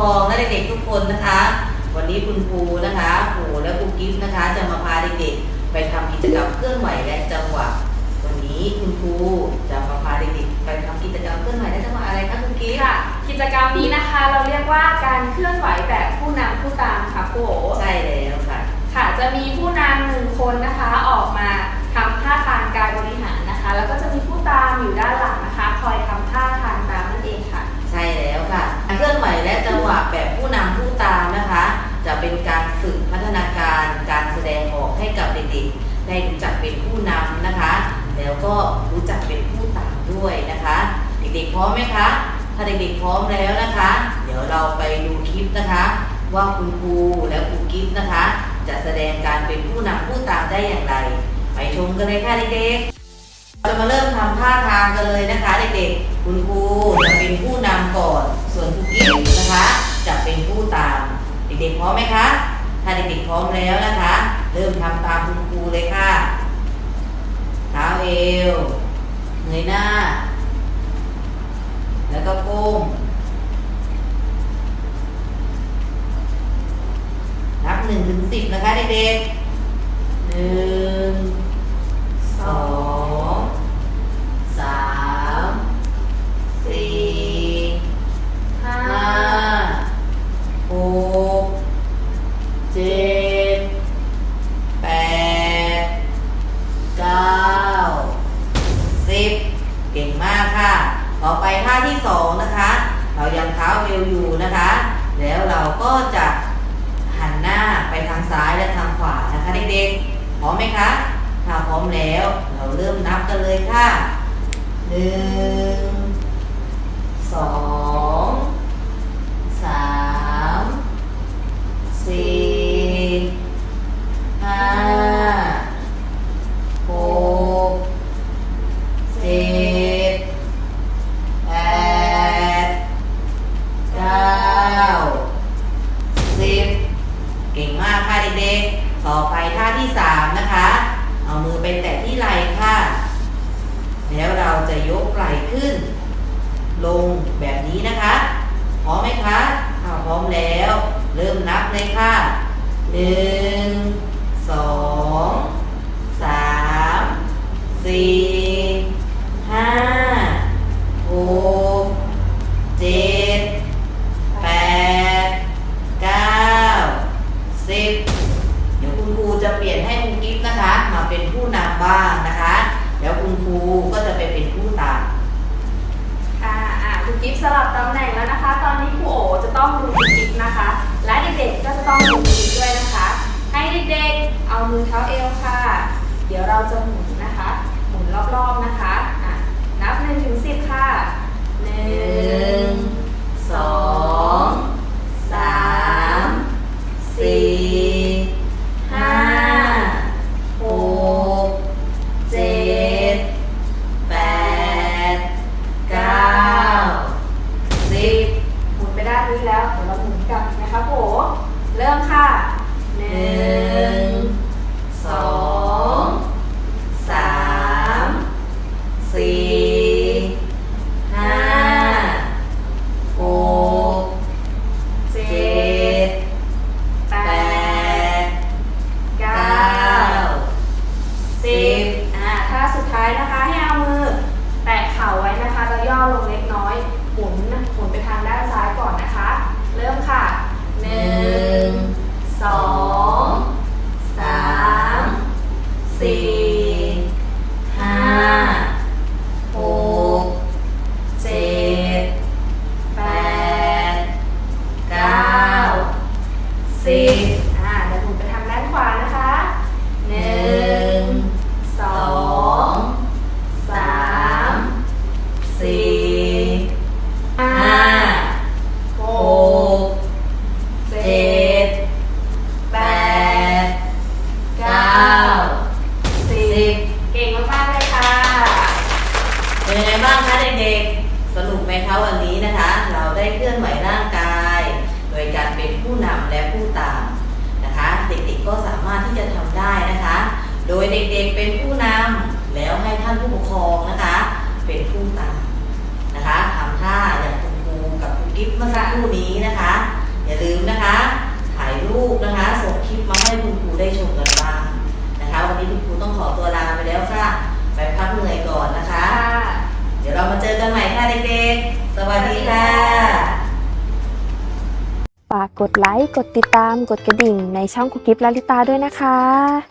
ดีท่านผู้ปกครองและเด็กๆทุกคนนะคะ วันนี้คุณครูนะคะครูและครูกิฟต์นะคะ จะมาพาเด็กๆไปทำกิจกรรมเคลื่อนไหวและจังหวะ วันนี้คุณครูจะมาพาเด็กๆไปทำกิจกรรมเคลื่อนไหวและจังหวะอะไรคะคุณกิฟต์ค่ะ กิจกรรมนี้นะคะ เราเรียกว่าการเคลื่อนไหวแบบผู้นำผู้ตามค่ะครูโอใช่แล้วค่ะ ค่ะจะมีผู้นำหนึ่งคนนะคะออกมาทำท่าทางการบริหารนะคะ แล้วก็จะมีผู้ตาม ด็กๆได้รู้จักเป็นผู้นำนะคะ แล้วก็รู้จักเป็นผู้ตามด้วยนะคะ เด็กๆพร้อมไหมคะ ถ้าเด็กๆพร้อมแล้วนะคะ เดี๋ยวเราไปดูคลิปนะคะ ว่าคุณครูและครูกิฟต์นะคะ จะแสดงการเป็นผู้นำผู้ตามได้อย่างไร ไปชมกันเลยค่ะเด็กๆเราจะมาเริ่มทำท่าทางกันเลยนะคะเด็กๆ คุณครูจะเป็นผู้นำก่อน ส่วนครูกิ๊ฟนะคะ จะเป็นผู้ตาม เด็กๆพร้อมไหมคะ ถ้าเด็กๆพร้อมแล้วนะคะ เริ่มทำตามคุณครูเลยค่ะ เท้าเอวเหนยหน้า แล้วก็ก้ม นับหนึ่งถึงสิบนะคะเด็กๆหนึ่ง ต่อไปท่าที่สองนะคะ เรายังเท้าเอวอยู่นะคะ แล้วเราก็จะหันหน้าไปทางซ้ายและทางขวานะคะเด็กๆพร้อมไหมคะถ้าพร้อมแล้ว เราเริ่มนับกันเลยค่ะหนึ่งสอง ขึ้น ลงแบบนี้นะคะพร้อมไหมคะถ้าพร้อมแล้ว เริ่มนับเลยค่ะหนึ่ง มือเท้าเอวค่ะ เดี๋ยวเราจะหมุนนะคะ หมุนรอบๆนะคะะนับ1นถึงสิค่ะหนึ่ง อ่าเดี๋ยวหมุนไปทางด้านขวานะคะหนึ่งสองสามสี่ห้าหกเจ็ดแปดเก้าสิบเก่งมากๆเลยค่ะ เป็นยังไงบ้างคะเด็กๆสนุกไหมคะวันนี้นะคะ เราได้เคลื่อนไหวร่างกาย โดยการเป็นผู้นำและผู้ตาม ก็สามารถที่จะทำได้นะคะ โดยเด็กๆเป็นผู้นำแล้วให้ท่านผู้ปกครองนะคะ เป็นผู้ตามนะคะทำท่าอย่างคุณครูกับคุณกิกิฟต์เมื่อสักครู่นี้นะคะ อย่าลืมนะคะ ถ่ายรูปนะคะส่งคลิปมาให้คุณครูได้ชมกันบ้างนะคะ วันนี้คุณครูต้องขอตัวลาไปแล้วค่ะ ไปพักเหนื่อยก่อนนะคะ ค่ะ เดี๋ยวเรามาเจอกันใหม่ค่ะเด็กๆ สวัสดีค่ะ ฝาก กดไลค์ กดติดตาม กดกระดิ่งในช่องคุกกิฟลาลิตาด้วยนะคะ